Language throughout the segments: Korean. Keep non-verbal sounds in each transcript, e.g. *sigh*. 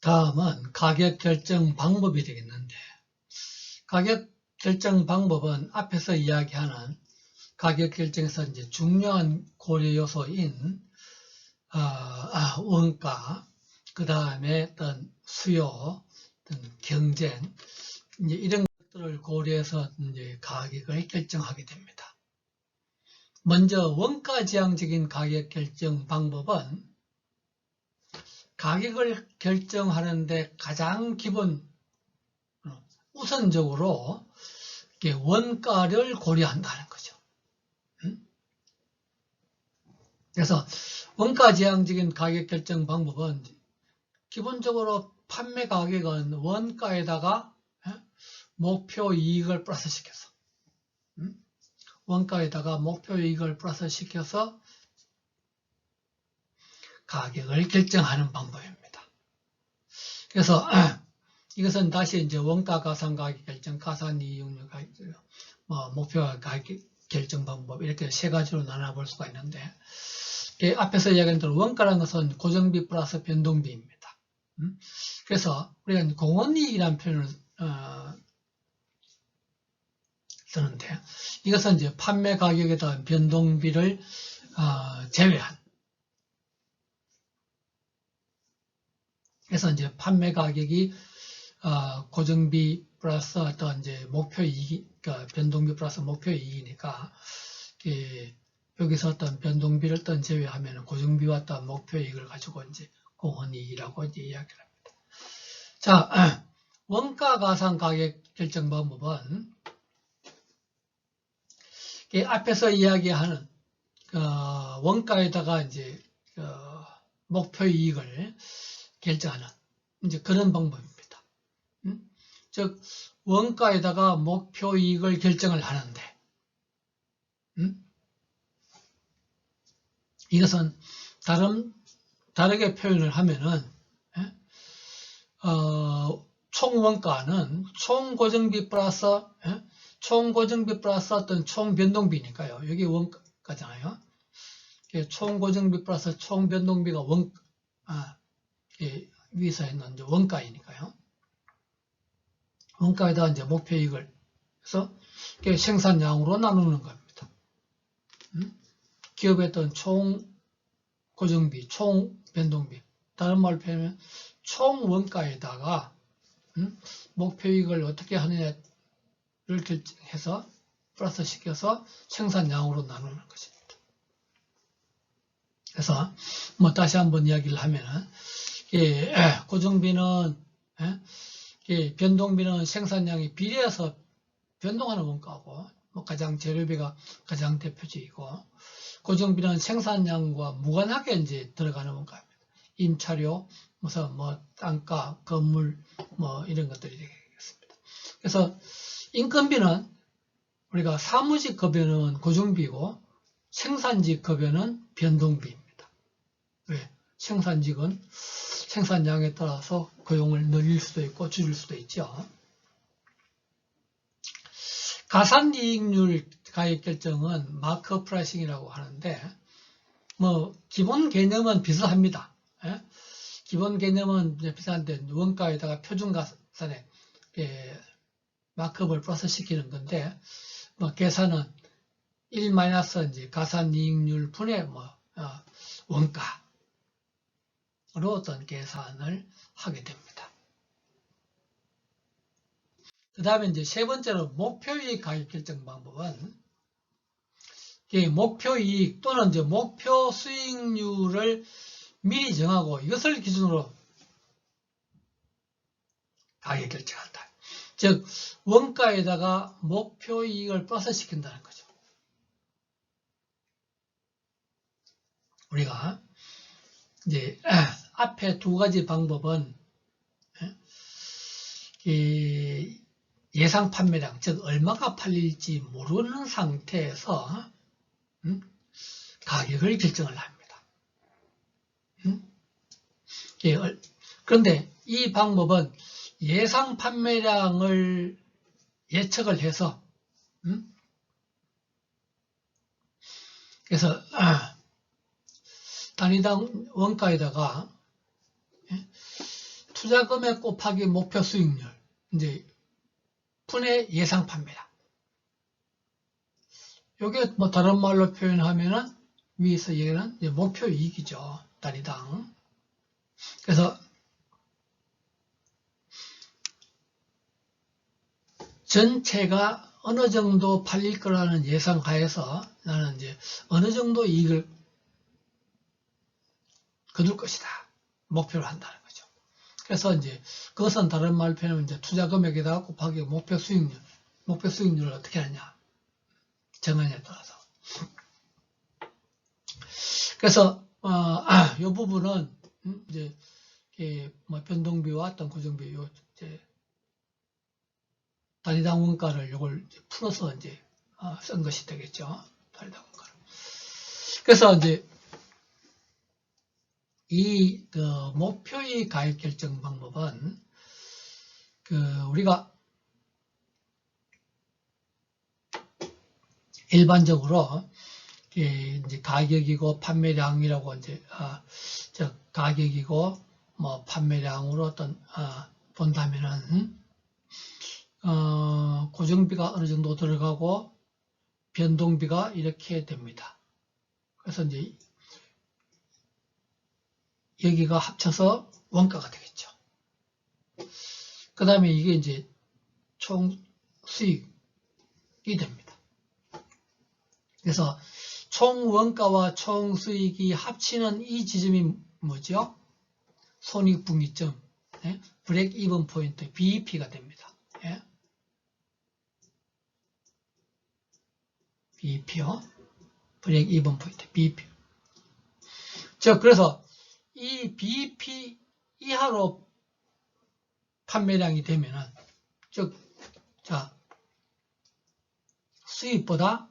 다음은 가격 결정 방법이 되겠는데 가격 결정 방법은 앞에서 이야기하는 가격 결정에서 이제 중요한 고려 요소인 어, 아, 원가, 그 다음에 어떤 수요, 어떤 경쟁 이제 이런 것들을 고려해서 이제 가격을 결정하게 됩니다. 먼저 원가 지향적인 가격 결정 방법은 가격을 결정하는데 가장 기본 어, 우선적으로 원가를 고려한다는 거죠. 음? 그래서 원가 지향적인 가격 결정 방법은 기본적으로 판매 가격은 원가에다가 예? 목표 이익을 플러스 시켜서 음? 원가에다가 목표 이익을 플러스 시켜서 가격을 결정하는 방법입니다. 그래서 *clears throat* 이것은 다시 이제 원가 가산 가격 결정, 가산 이익률 가격, 뭐 목표 가격 결정 방법 이렇게 세 가지로 나눠볼 수가 있는데 예, 앞에서 이야기한 대로 원가라는 것은 고정비 플러스 변동비입니다. 음? 그래서 우리가 공원이익이라는 표현을 어, 쓰는데 이것은 이제 판매 가격에 대한 변동비를 어, 제외한 그래서 이제 판매 가격이 어, 고정비 플러스 어떤 이제 목표 이익, 그러니까 변동비 플러스 목표 이익이니까 이, 여기서 어떤 변동비를 어떤 제외하면 고정비와 어떤 목표 이익을 가지고 이제 공헌이익이라고 이제 이야기를 합니다. 자, *clears throat* 원가 가상 가격 결정 방법은 앞에서 이야기하는 어, 원가에다가 이제 어, 목표 이익을 결정하는 이제 그런 방법입니다. 음? 즉 원가에다가 목표 이익을 결정을 하는데 음? 이것은 다른 다르게 표현을 하면은 예? 어, 총 원가는 총 고정비 플러스 예? 총 고정비 플러스 어떤 총 변동비니까요. 여기 원가잖아요. 총 고정비 플러스 총 변동비가 원 아, 위에서 했는 이제 원가이니까요. 원가에다 이제 목표이익을 해서 생산량으로 나누는 겁니다. 음? 기업의 어떤 총 고정비, 총 변동비, 다른 말로 표현하면 총 원가에다가 음? 목표이익을 어떻게 하느냐를 결정해서 플러스 시켜서 생산량으로 나누는 것입니다. 그래서 뭐 다시 한번 이야기를 하면은 예, 고정비는 예, 예, 변동비는 생산량이 비례해서 변동하는 원가고 뭐 가장 재료비가 가장 대표적이고 고정비는 생산량과 무관하게 이제 들어가는 원가입니다. 임차료, 무슨 뭐 땅가, 건물 뭐 이런 것들이 되겠습니다. 그래서 인건비는 우리가 사무직 급여는 고정비고 생산직 급여는 변동비입니다. 왜? 생산직은 생산량에 따라서 고용을 늘릴 수도 있고 줄일 수도 있죠. 가산이익률 가액 결정은 마크 프라이싱이라고 하는데 뭐 기본 개념은 비슷합니다. 예? 기본 개념은 비슷한데 원가에다가 표준 가산에 예, 마크업을 플러스 시키는 건데 뭐 계산은 1 마이너스 이제 가산이익률 분의 뭐 어, 원가 로 어떤 계산을 하게 됩니다. 그 다음에 이제 세 번째로 목표이익 가격 결정 방법은 목표이익 또는 이제 목표 수익률을 미리 정하고 이것을 기준으로 가격 결정한다. 즉 원가에다가 목표이익을 플러스 시킨다는 거죠. 우리가 이제 앞에 두 가지 방법은 예, 예상 판매량, 즉 얼마가 팔릴지 모르는 상태에서 음, 가격을 결정을 합니다. 음? 예, 그런데 이 방법은 예상 판매량을 예측을 해서 음? 그래서 단위당 원가에다가 투자 금액 곱하기 목표 수익률 이제 분의 예상 판매량. 요게 뭐 다른 말로 표현하면은 위에서 이제 목표 이익이죠. 단위당. 그래서 전체가 어느 정도 팔릴 거라는 예상 하에서 나는 이제 어느 정도 이익을 거둘 것이다. 목표를 한다는 거죠. 그래서 이제 그것은 다른 말 표현하면 이제 투자 금액에다가 곱하기 목표 수익률, 목표 수익률을 어떻게 하냐 정하냐에 따라서. 그래서 어, *clears throat* 아, 이 부분은 음, 이제 이뭐 변동비와 어떤 고정비 요 이제 단위당 원가를 요걸 이제 풀어서 이제 어, 쓴 것이 되겠죠. 단위당 원가를. 그래서 이제 이 그 목표의 가입 결정 방법은 그 우리가 일반적으로 이 이제 가격이고 판매량이라고 이제 아, 저 가격이고 뭐 판매량으로 어떤 아, 본다면은 어, 고정비가 어느 정도 들어가고 변동비가 이렇게 됩니다. 그래서 이제 여기가 합쳐서 원가가 되겠죠. 그 다음에 이게 이제 총 수익이 됩니다. 그래서 총 원가와 총 수익이 합치는 이 지점이 뭐죠? 손익분기점, 예? 브레이크 이븐 포인트, BEP가 됩니다. 예? BEP요. 브레이크 이븐 포인트, BEP. 자, 그래서 이 BEP 이하로 판매량이 되면은, 즉, 자, 수입보다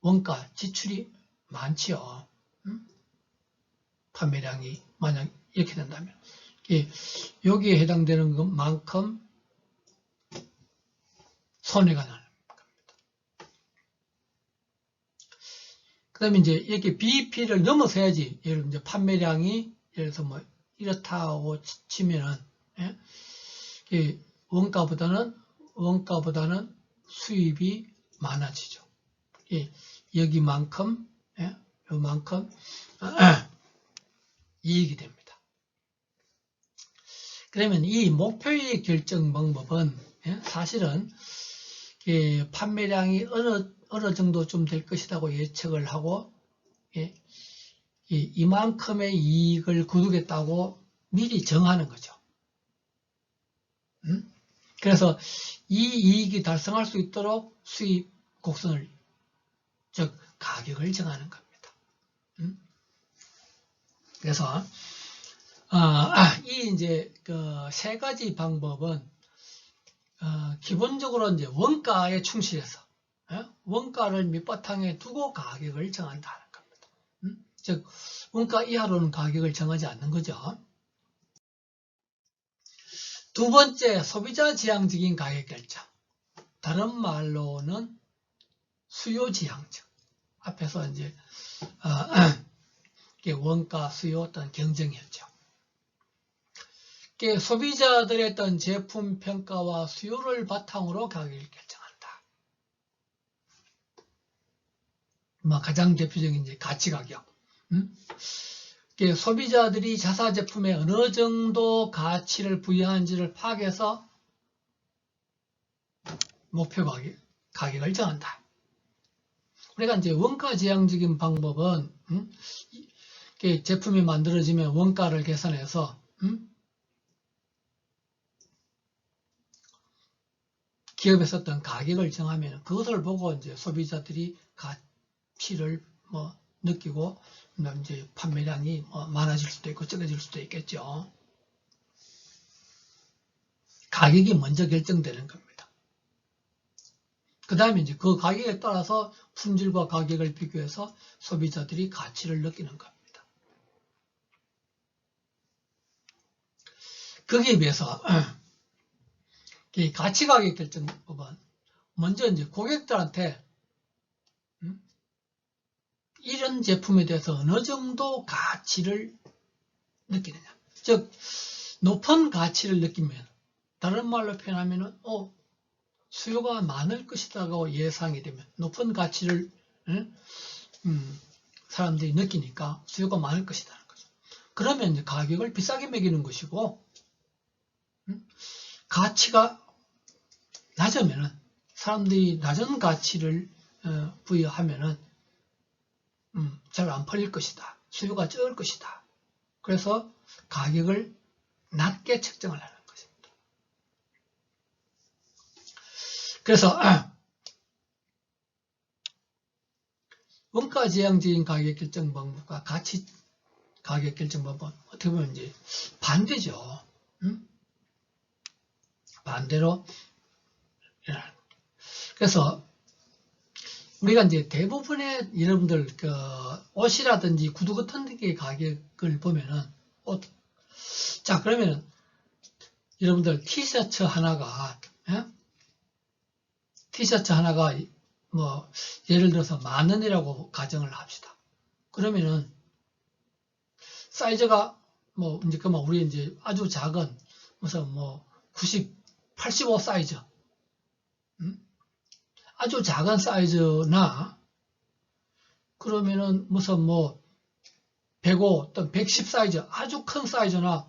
원가, 지출이 많지요. 음? 판매량이 만약 이렇게 된다면. 이- 여기에 해당되는 것만큼 손해가 나는 겁니 다. 그 다음에 이제 이렇게 BEP를 넘어서야지, 예를 이제 판매량이, 예를 들어서 뭐, 이렇다고 치- 치면은, 예? 이 원가보다는, 원가보다는 수입이 많아지죠. 이 여기만큼, 예? 요만큼, *clears throat* 이익이 됩니다. 그러면 이 목표의 결정 방법은 예, 사실은 예, 판매량이 어느 어느 정도 좀 될 것이라고 예측을 하고 예, 이- 이만큼의 이익을 거두겠다고 미리 정하는 거죠. 음? 그래서 이 이익이 달성할 수 있도록 수입 곡선을 즉 가격을 정하는 겁니다. 음? 그래서 아, 아, 이 이제 그 세 가지 방법은 어, 기본적으로 이제 원가에 충실해서 예? 원가를 밑바탕에 두고 가격을 정한다는 겁니다. 음? 즉 원가 이하로는 가격을 정하지 않는 거죠. 두 번째 소비자 지향적인 가격 결정. 다른 말로는 수요 지향적. 앞에서 이제 어, *clears throat* 원가 수요 어떤 경쟁이었죠. 이게 소비자들의 어떤 제품 평가와 수요를 바탕으로 가격을 결정한다. 뭐 가장 대표적인 이제 가치 가격. 음? 소비자들이 자사 제품에 어느 정도 가치를 부여하는지를 파악해서 목표 가격, 가격을 정한다. 우리가 이제 원가 지향적인 방법은 음? 제품이 만들어지면 원가를 계산해서 음? 기업에 썼던 가격을 정하면 그것을 보고 이제 소비자들이 가치를 뭐 느끼고 그다음 이제 판매량이 뭐 많아질 수도 있고 적어질 수도 있겠죠. 가격이 먼저 결정되는 겁니다. 그 다음에 이제 그 가격에 따라서 품질과 가격을 비교해서 소비자들이 가치를 느끼는 겁니다. 거기에 비해서 이 가치 가격 결정법은 먼저 이제 고객들한테 음? 이런 제품에 대해서 어느 정도 가치를 느끼느냐. 즉 높은 가치를 느끼면 다른 말로 표현하면은 어 수요가 많을 것이다고 예상이 되면 높은 가치를 응? 음, 사람들이 느끼니까 수요가 많을 것이다는 거죠. 그러면 가격을 비싸게 매기는 것이고 응? 가치가 낮으면은 사람들이 낮은 가치를 어, 부여하면은 음, 잘 안 팔릴 것이다. 수요가 적을 것이다. 그래서 가격을 낮게 책정을 하는 것입니다. 그래서 *clears throat* 원가 지향적인 가격 결정 방법과 가치 가격 결정 방법 어떻게 보면 이제 반대죠. 음? 반대로 그래서 우리가 이제 대부분의 여러분들 그 옷이라든지 구두 같은 게 가격을 보면은 옷. 자 그러면은 여러분들 티셔츠 하나가 예? 티셔츠 하나가 뭐 예를 들어서 만 원이라고 가정을 합시다. 그러면은 사이즈가 뭐 이제 그만 우리 이제 아주 작은 무슨 뭐 90, 85 사이즈 음? 아주 작은 사이즈나 그러면은 무슨 뭐 105, 또는 110 사이즈 아주 큰 사이즈나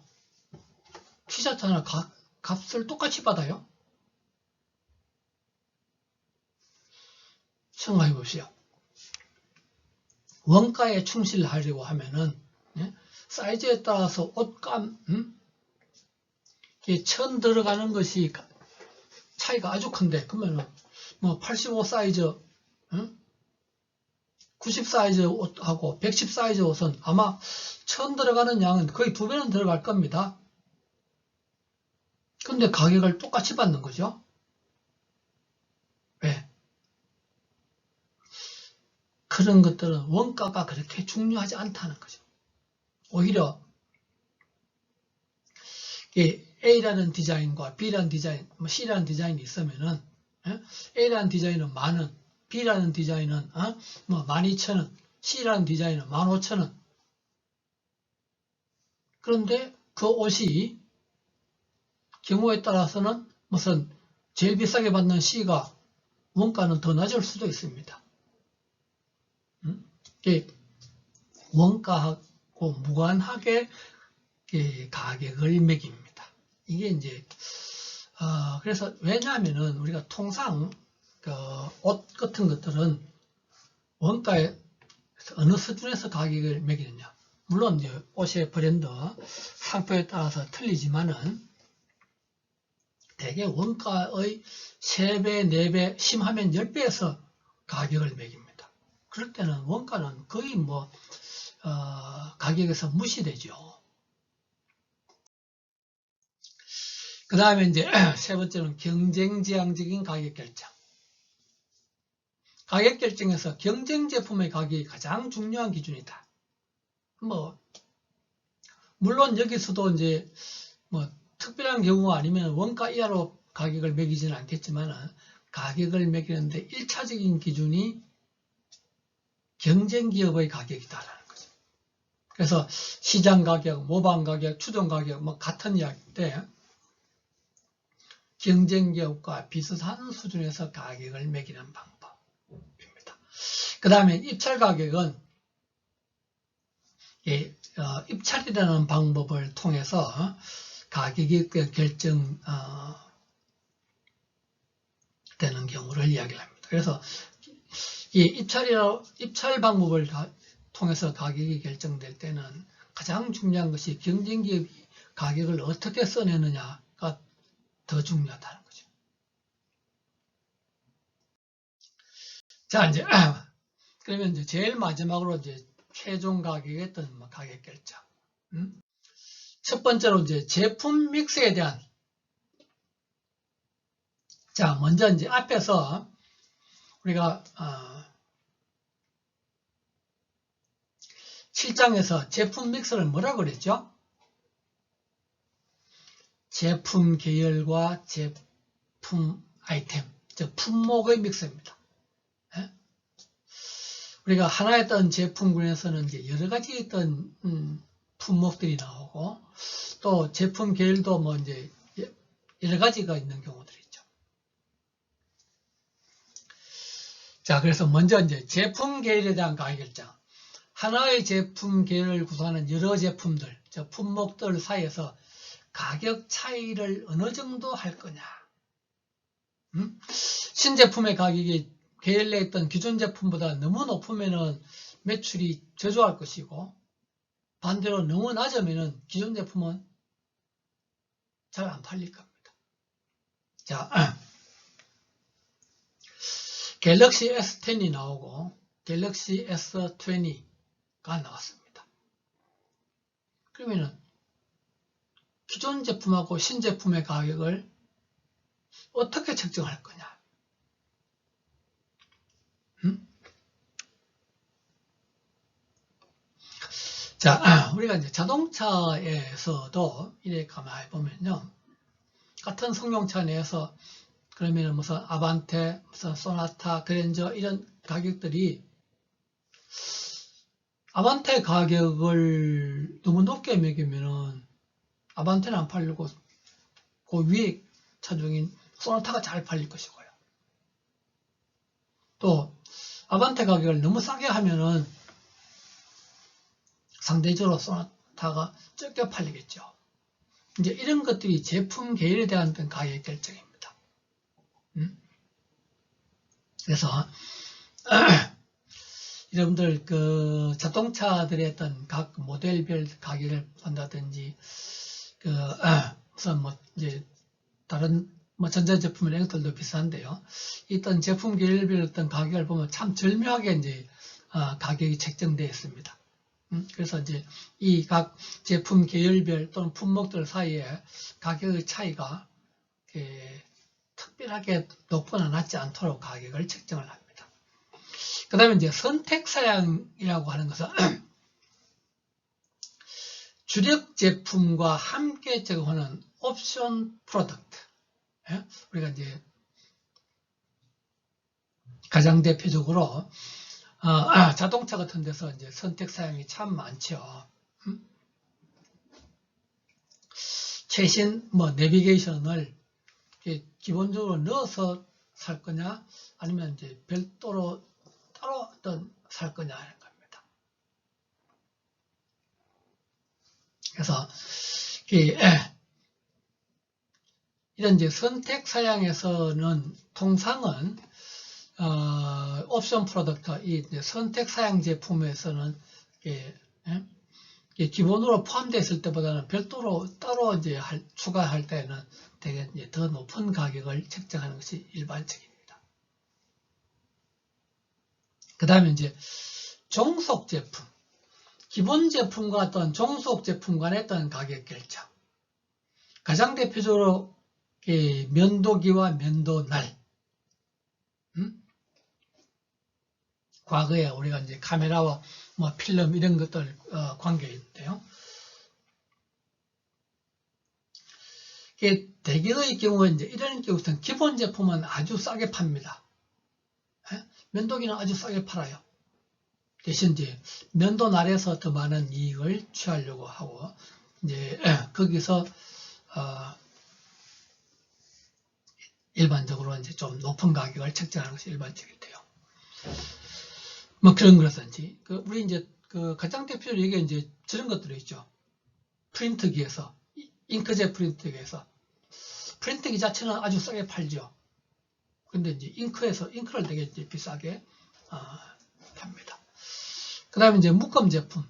티셔츠 하나 가, 값을 똑같이 받아요. 생각해 보세요. 원가에 충실하려고 하면은 예? 사이즈에 따라서 옷감 음? 천 들어가는 것이 차이가 아주 큰데 그러면은 뭐 85 사이즈 응? 90 사이즈 옷하고 110 사이즈 옷은 아마 천 들어가는 양은 거의 두 배는 들어갈 겁니다. 근데 가격을 똑같이 받는 거죠. 왜? 그런 것들은 원가가 그렇게 중요하지 않다는 거죠. 오히려 A라는 디자인과 B라는 디자인, 뭐 C라는 디자인이 있으면은 예? A라는 디자인은 만원, B라는 디자인은 어? 뭐 12,000원, C라는 디자인은 15,000원. 그런데 그 옷이 경우에 따라서는 무슨 제일 비싸게 받는 C가 원가는 더 낮을 수도 있습니다. 음? 원가하고 무관하게 가격을 매깁니다. 이게 이제 어, 그래서 왜냐하면은 우리가 통상 그 옷 같은 것들은 원가에 어느 수준에서 가격을 매기느냐. 물론 이제 옷의 브랜드, 상표에 따라서 틀리지만은 대개 원가의 3배, 4배, 심하면 10배에서 가격을 매깁니다. 그럴 때는 원가는 거의 뭐 어, 가격에서 무시되죠. 그 다음에 이제 *clears throat* 세 번째는 경쟁지향적인 가격 결정. 가격 결정에서 경쟁 제품의 가격이 가장 중요한 기준이다. 뭐 물론 여기서도 이제 뭐 특별한 경우가 아니면 원가 이하로 가격을 매기지는 않겠지만 가격을 매기는데 1차적인 기준이 경쟁 기업의 가격이다라는 거죠. 그래서 시장 가격, 모방 가격, 추정 가격 뭐 같은 이야기인데 경쟁기업과 비슷한 수준에서 가격을 매기는 방법입니다. 그 다음에 입찰 가격은 예, 어, 입찰이라는 방법을 통해서 가격이 그 결정 어, 되는 경우를 이야기를 합니다. 그래서 이 입찰이라 입찰 방법을 통해서 가격이 결정될 때는 가장 중요한 것이 경쟁기업이 가격을 어떻게 써내느냐가 더 중요하다는 거죠. 자, 이제, *clears throat* 그러면 이제 제일 마지막으로 이제 최종 가격의 어떤 뭐 가격 결정. 음? 첫 번째로 이제 제품 믹스에 대한 자, 먼저 이제 앞에서 우리가 어, 7장에서 제품 믹스를 뭐라 그랬죠? 제품 계열과 제품 아이템, 즉 품목의 믹스입니다. 예? 우리가 하나의 어떤 제품군에서는 이제 여러 가지 어떤 음, 품목들이 나오고 또 제품 계열도 뭐 이제 여러 가지가 있는 경우들이 있죠. 자, 그래서 먼저 이제 제품 계열에 대한 가격 결정. 하나의 제품 계열을 구성하는 여러 제품들, 저 품목들 사이에서 가격 차이를 어느 정도 할 거냐. 음? 신제품의 가격이 계열내 있던 기존 제품보다 너무 높으면은 매출이 저조할 것이고 반대로 너무 낮으면은 기존 제품은 잘 안 팔릴 겁니다. 자, *clears throat* 갤럭시 S10이 나오고 갤럭시 S20가 나왔습니다. 그러면은 기존 제품하고 신제품의 가격을 어떻게 책정할 거냐? 음? 자, *clears throat* 우리가 이제 자동차에서도 이렇게 가만히 보면요. 같은 성용차 내에서 그러면 무슨 아반떼, 무슨 소나타, 그랜저 이런 가격들이 아반떼 가격을 너무 높게 매기면은 아반떼는 안 팔리고 그 위에 차종인 소나타가 잘 팔릴 것이고요. 또 아반떼 가격을 너무 싸게 하면은 상대적으로 소나타가 적게 팔리겠죠. 이제 이런 것들이 제품 계열에 대한 가격 결정입니다. 음? 그래서 *clears throat* 여러분들 그 자동차들의 어떤 각 모델별 가격을 본다든지 그 우선 뭐 이제 다른 뭐 전자제품 이런 것들도 비싼데요. 이떤 제품 계열별 어떤 가격을 보면 참 절묘하게 이제 어, 가격이 책정되어 있습니다. 음, 그래서 이제 이 각 제품 계열별 또는 품목들 사이에 가격의 차이가 특별하게 높거나 낮지 않도록 가격을 책정을 합니다. 그 다음에 이제 선택 사양이라고 하는 것은 *clears throat* 주력 제품과 함께 제공하는 옵션 프로덕트. 예? 우리가 이제 가장 대표적으로 어, 아, 자동차 같은 데서 이제 선택 사양이 참 많죠. 음? 최신 뭐 내비게이션을 기본적으로 넣어서 살 거냐 아니면 이제 별도로 따로 어떤 살 거냐 하는 겁니다. 그래서 이, 이런 이제 선택 사양에서는 통상은 어, 옵션 프로덕트, 이 선택 사양 제품에서는 예, 예, 기본으로 포함되어 을 때보다는 별도로 따로 이제 할, 추가할 때는 되게 이제 더 높은 가격을 책정하는 것이 일반적입니다. 그 다음에 이제 종속 제품, 기본 제품과 어떤 종속 제품 간의 어떤 가격 결정. 가장 대표적으로 면도기와 면도날, 음? 과거에 우리가 이제 카메라와 뭐 필름 이런 것들 어, 관계 있는데요. 대개의 경우에 이제 이런 경우는 기본 제품은 아주 싸게 팝니다. 예? 면도기는 아주 싸게 팔아요. 대신 이제 면도 날에서 더 많은 이익을 취하려고 하고 이제 *clears throat* 거기서 어 일반적으로 이제 좀 높은 가격을 책정하는 것이 일반적인데요. 뭐 그런 거라든지 그 우리 이제 그 가장 대표적으로 이게 이제 저런 것들이 있죠. 프린트기에서 잉크젯 프린트기에서 프린트기 자체는 아주 싸게 팔죠. 근데 이제 잉크에서 잉크를 되게 이제 비싸게 어. 그 다음에 이제 묶음 제품,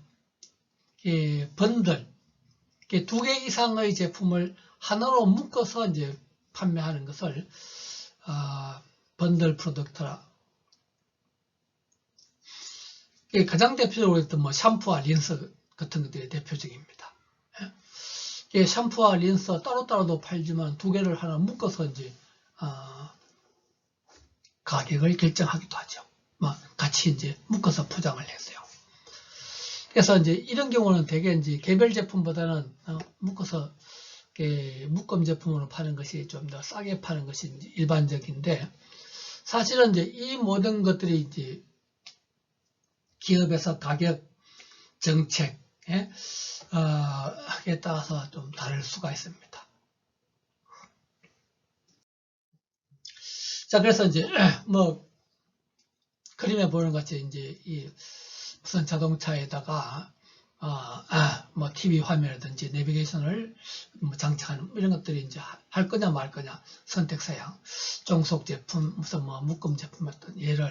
이 번들, 두개 이상의 제품을 하나로 묶어서 이제 판매하는 것을 어, 번들 프로덕트라 가장 대표적으로 했던 뭐 샴푸와 린스 같은 것들이 대표적입니다. 예? 샴푸와 린스 따로따로도 팔지만 두 개를 하나 묶어서 이제 어, 가격을 결정하기도 하죠. 뭐 같이 이제 묶어서 포장을 했어요. 그래서 이제 이런 경우는 대개 이제 개별 제품보다는 어, 묶어서 묶음 제품으로 파는 것이 좀 더 싸게 파는 것이 일반적인데 사실은 이제 이 모든 것들이 이제 기업에서 가격 정책 예? 어, 따라서 좀 다를 수가 있습니다. 자, 그래서 이제 *clears throat* 뭐 그림에 보는 것 같이 이제 이 무슨 자동차에다가 어, 아, 뭐 TV 화면이라든지 내비게이션을 뭐 장착하는 이런 것들이 이제 할 거냐 말 거냐 선택 사양 종속 제품 무슨 뭐 묶음 제품 어떤 예를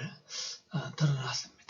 어, 드러났습니다.